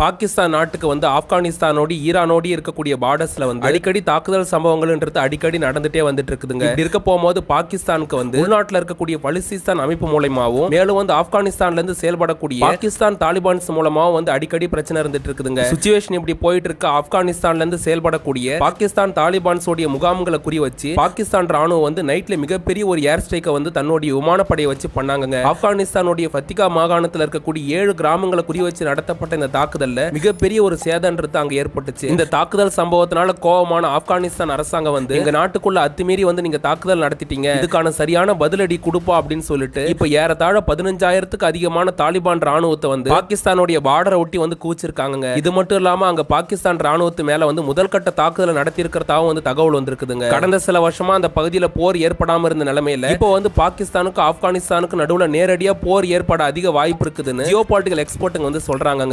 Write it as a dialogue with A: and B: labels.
A: பாகிஸ்தான் நாட்டுக்கு வந்து ஆப்கானிஸ்தானோடு ஈரானோடு இருக்கக்கூடிய பார்டர்ஸ்ல வந்து அடிக்கடி தாக்குதல் சம்பவங்கள்ன்றது அடிக்கடி நடந்துட்டே வந்துட்டு இருக்குதுங்க. இப்படி இருக்க போகும்போது பாகிஸ்தானுக்கு வந்து உள்நாட்டில் இருக்கக்கூடிய பலிசிஸ்தான் அமைப்பு மூலயமாவும் மேலும் வந்து ஆப்கானிஸ்தான்ல இருந்து செயல்படக்கூடிய பாகிஸ்தான் தாலிபான்ஸ் மூலமாவும் வந்து அடிக்கடி பிரச்சனை இருந்துட்டு இருக்குதுங்க. சுச்சுவேஷன் இப்படி போயிட்டு இருக்க. ஆப்கானிஸ்தான்ல இருந்து செயல்படக்கூடிய பாகிஸ்தான் தாலிபான்ஸோடைய முகாம்களை குறி வச்சு பாகிஸ்தான் ராணுவம் வந்து நைட்ல மிகப்பெரிய ஒரு ஏர் ஸ்ட்ரைக்கை வந்து தன்னுடைய விமானப்படையை வச்சு பண்ணாங்கங்க. ஆப்கானிஸ்தானுடைய ஃபத்திகா மாகாணத்தில் இருக்கக்கூடிய ஏழு கிராமங்களை குறி வச்சு நடத்தப்பட்ட இந்த தாக்குதல் தாக்குதல்ல மிகப்பெரிய ஒரு சேதன்றது அங்க ஏற்பட்டுச்சு. இந்த தாக்குதல் சம்பவத்தினால கோபமான ஆப்கானிஸ்தான் அரசாங்கம் வந்து எங்க நாட்டுக்குள்ள அத்துமீறி வந்து நீங்க தாக்குதல் நடத்திட்டீங்க. இதுக்கான சரியான பதிலடி கொடுப்பா அப்படின்னு சொல்லிட்டு இப்ப ஏறத்தாழ பதினஞ்சாயிரத்துக்கு அதிகமான தாலிபான் ராணுவத்தை வந்து பாகிஸ்தானுடைய பார்டரை ஒட்டி வந்து கூச்சிருக்காங்க இது மட்டும் இல்லாம அங்க பாகிஸ்தான் ராணுவத்து மேல வந்து முதல் கட்ட தாக்குதலை நடத்தி இருக்கிறதாவும் வந்து தகவல் வந்திருக்குதுங்க. கடந்த சில வருஷமா அந்த பகுதியில போர் ஏற்படாம இருந்த நிலைமையில இப்போ வந்து பாகிஸ்தானுக்கு ஆப்கானிஸ்தானுக்கு நடுவுல நேரடியா போர் ஏற்பட அதிக வாய்ப்பு இருக்குதுன்னு ஜியோ பாலிட்டிகல் எக்ஸ்பர்ட்டுங்க வந்து சொல்றாங்க